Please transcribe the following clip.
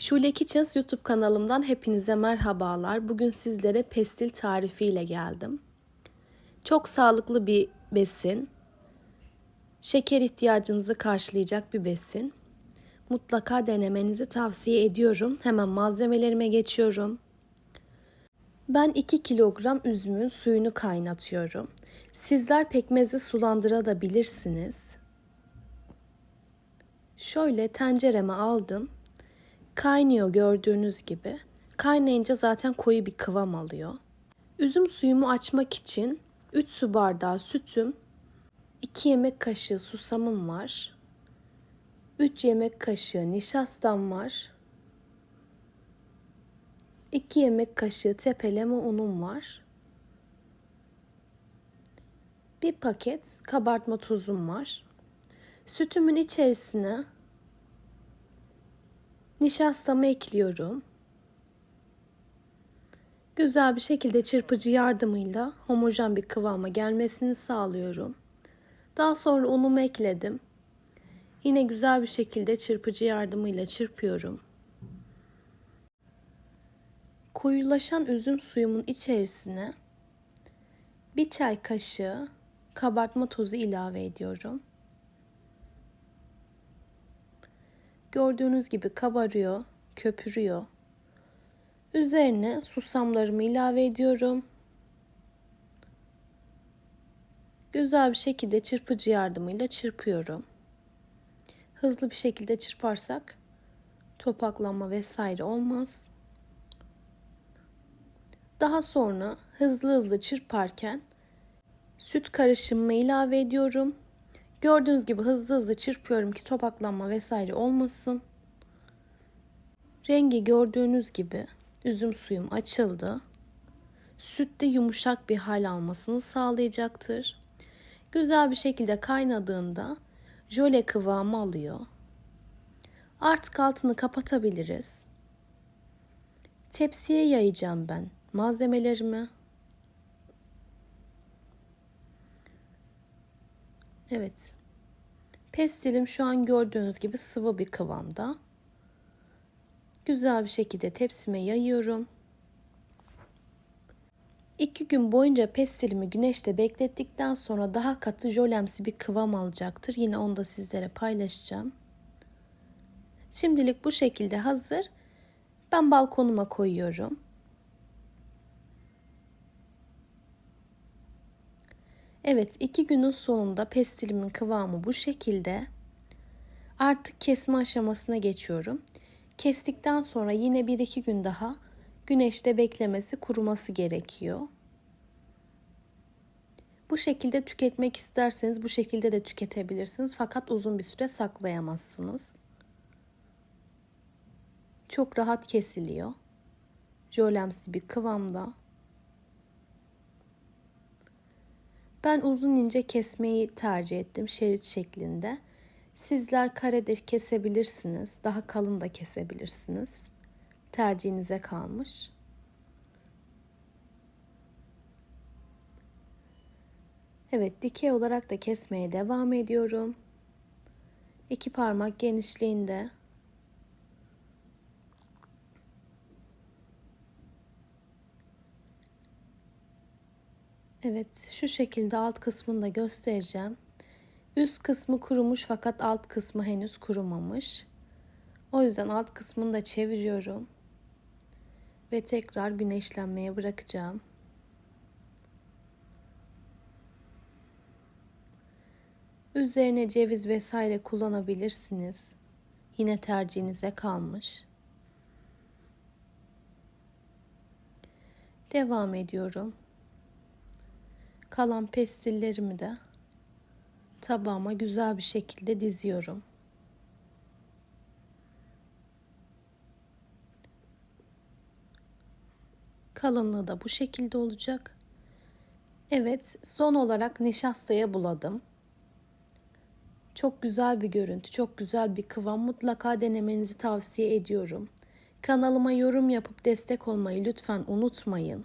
Şule Kitchens YouTube kanalımdan hepinize merhabalar. Bugün sizlere pestil tarifiyle geldim. Çok sağlıklı bir besin. Şeker ihtiyacınızı karşılayacak bir besin. Mutlaka denemenizi tavsiye ediyorum. Hemen malzemelerime geçiyorum. Ben 2 kilogram üzümün suyunu kaynatıyorum. Sizler pekmezi sulandırabilirsiniz. Şöyle tencereme aldım. Kaynıyor gördüğünüz gibi. Kaynayınca zaten koyu bir kıvam alıyor. Üzüm suyumu açmak için 3 su bardağı sütüm, 2 yemek kaşığı susamım var. 3 yemek kaşığı nişastam var. 2 yemek kaşığı tepeleme unum var. Bir paket kabartma tozum var. Sütümün içerisine nişastamı ekliyorum. Güzel bir şekilde çırpıcı yardımıyla homojen bir kıvama gelmesini sağlıyorum. Daha sonra unumu ekledim. Yine güzel bir şekilde çırpıcı yardımıyla çırpıyorum. Koyulaşan üzüm suyumun içerisine bir çay kaşığı kabartma tozu ilave ediyorum. Gördüğünüz gibi kabarıyor, köpürüyor. Üzerine susamlarımı ilave ediyorum. Güzel bir şekilde çırpıcı yardımıyla çırpıyorum. Hızlı bir şekilde çırparsak topaklanma vesaire olmaz. Daha sonra hızlı hızlı çırparken süt karışımımı ilave ediyorum. Gördüğünüz gibi hızlı hızlı çırpıyorum ki topaklanma vesaire olmasın. Rengi gördüğünüz gibi üzüm suyum açıldı. Süt de yumuşak bir hal almasını sağlayacaktır. Güzel bir şekilde kaynadığında jöle kıvamı alıyor. Artık altını kapatabiliriz. Tepsiye yayacağım ben malzemelerimi. Evet. Pestilim şu an gördüğünüz gibi sıvı bir kıvamda. Güzel bir şekilde tepsime yayıyorum. İki gün boyunca pestilimi güneşte beklettikten sonra daha katı jölemsi bir kıvam alacaktır. Yine onu da sizlere paylaşacağım. Şimdilik bu şekilde hazır. Ben balkonuma koyuyorum. Evet iki günün sonunda pestilimin kıvamı bu şekilde. Artık kesme aşamasına geçiyorum. Kestikten sonra yine bir iki gün daha güneşte beklemesi kuruması gerekiyor. Bu şekilde tüketmek isterseniz bu şekilde de tüketebilirsiniz fakat uzun bir süre saklayamazsınız. Çok rahat kesiliyor. Jölemsi bir kıvamda. Ben uzun ince kesmeyi tercih ettim şerit şeklinde. Sizler karedir kesebilirsiniz. Daha kalın da kesebilirsiniz. Tercihinize kalmış. Evet dikey olarak da kesmeye devam ediyorum. İki parmak genişliğinde Evet şu şekilde alt kısmını da göstereceğim. Üst kısmı kurumuş fakat alt kısmı henüz kurumamış. O yüzden alt kısmını da çeviriyorum. Ve tekrar güneşlenmeye bırakacağım. Üzerine ceviz vesaire kullanabilirsiniz. Yine tercihinize kalmış. Devam ediyorum. Kalan pestillerimi de tabağıma güzel bir şekilde diziyorum. Kalınlığı da bu şekilde olacak. Evet, son olarak nişastaya buladım. Çok güzel bir görüntü, çok güzel bir kıvam. Mutlaka denemenizi tavsiye ediyorum. Kanalıma yorum yapıp destek olmayı lütfen unutmayın.